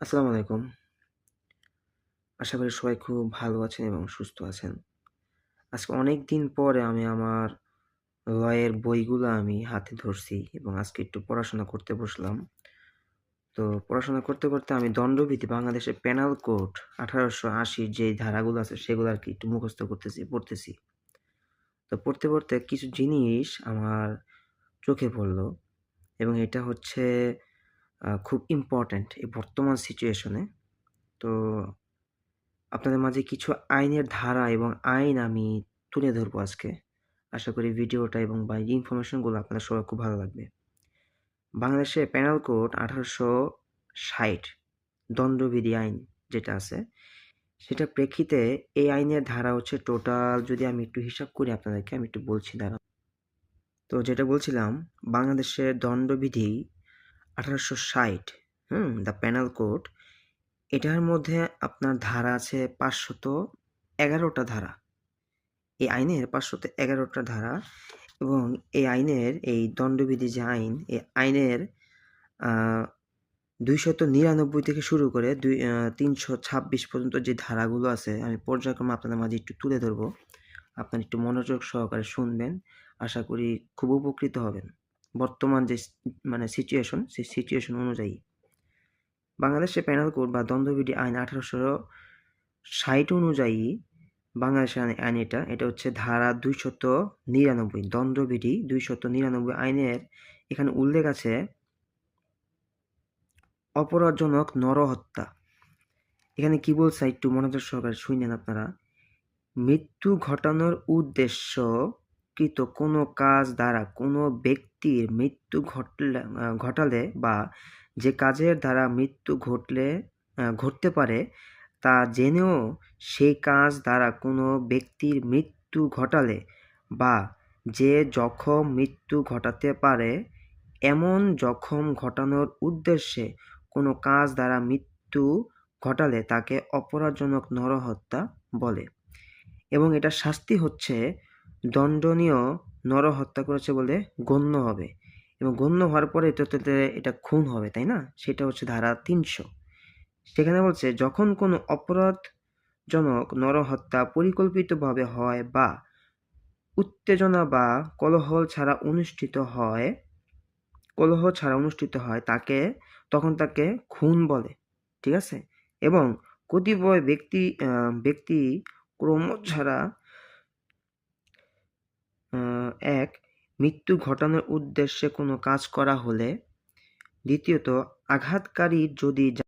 আসসালামু আলাইকুম। আশা করি সবাই খুব ভালো আছেন এবং সুস্থ আছেন। আজকে অনেক দিন পরে আমি আমার লয়ের বইগুলো আমি হাতে ধরছি এবং আজকে একটু পড়াশোনা করতে বসলাম। তো পড়াশোনা করতে করতে আমি দণ্ডবিধি বাংলাদেশের পেনাল কোড আঠারোশো আশির যে ধারাগুলো আছে সেগুলো আর কি একটু মুখস্থ করতেছি, পড়তেছি। তো পড়তে পড়তে কিছু জিনিস আমার চোখে পড়ল এবং এটা হচ্ছে খুব ইম্পর্ট্যান্ট এই বর্তমান সিচুয়েশনে তো আপনাদের মাঝে কিছু আইনের ধারা এবং আইন আমি তুলে ধরবো আজকে। আশা করি ভিডিওটা এবং বা ইনফরমেশনগুলো আপনাদের সবার খুব ভালো লাগবে। বাংলাদেশে প্যানেল কোড আঠারোশো ষাট, দণ্ডবিধি আইন যেটা আছে, সেটা প্রেক্ষিতে এই আইনের ধারা হচ্ছে টোটাল যদি আমি একটু হিসাব করি আপনাদেরকে, আমি একটু বলছি দাঁড়া তো যেটা বলছিলাম, বাংলাদেশের দণ্ডবিধি আঠারোশো ষাট, হুম দ্য প্যানাল কোড এটার মধ্যে আপনার ধারা আছে পাঁচশত এগারোটা ধারা। এই আইনের পাঁচশত এগারোটা ধারা এবং এই আইনের, এই দণ্ডবিধি যে আইন, এই আইনের দুইশত নিরানব্বই থেকে শুরু করে দুই তিনশো ছাব্বিশ পর্যন্ত যে ধারাগুলো আছে, আমি পর্যায়ক্রমে আপনাদের মাঝে একটু তুলে ধরবো। আপনার একটু মনোযোগ সহকারে শুনবেন। আশা করি খুব উপকৃত হবেন। বর্তমান যে মানে সিচুয়েশন সেই সিচুয়েশন অনুযায়ী। বাংলাদেশের প্যানেল কোড বা দ্বন্দ্ববিধি আইন আঠারোশো ষাট অনুযায়ী বাংলাদেশের আইন এটা এটা হচ্ছে ধারা দুইশত নিরানব্বই দ্বন্দ্ববিধি দুইশত নিরানব্বই আইনের এখানে উল্লেখ আছে, অপরাধজনক নরহত্যা। এখানে কি বলছে? একটু মনোযোগ সহকারে শুনেন আপনারা। মৃত্যু ঘটানোর উদ্দেশ্য কৃত কোনো কাজ দ্বারা কোনো ব্যক্তির মৃত্যু ঘটলে ঘটালে বা যে কাজের দ্বারা মৃত্যু ঘটলে ঘটতে পারে, তা জেনেও সেই কাজ দ্বারা কোনো ব্যক্তির মৃত্যু ঘটালে বা যে জখম মৃত্যু ঘটাতে পারে, এমন জখম ঘটানোর উদ্দেশ্যে কোনো কাজ দ্বারা মৃত্যু ঘটালে তাকে অপরাধজনক নরহত্যা বলে। এবং এটা শাস্তি হচ্ছে দণ্ডনীয় নরহত্যা করেছে বলে গণ্য হবে। এবং গণ্য হওয়ার পরে এটা এটা খুন হবে, তাই না? সেটা হচ্ছে ধারা তিনশো। সেখানে বলছে, যখন কোনো অপরাধজনক নরহত্যা পরিকল্পিতভাবে হয় বা উত্তেজনা বা কলহল ছাড়া অনুষ্ঠিত হয়, কলহ ছাড়া অনুষ্ঠিত হয়, তাকে, তখন তাকে খুন বলে, ঠিক আছে? এবং কতিপয় ব্যক্তি ব্যক্তি ক্রম ছাড়া এক মৃত্যু ঘটানোর উদ্দেশ্যে কোনো কাজ করা হলে দ্বিতীয়ত আঘাতকারী যদি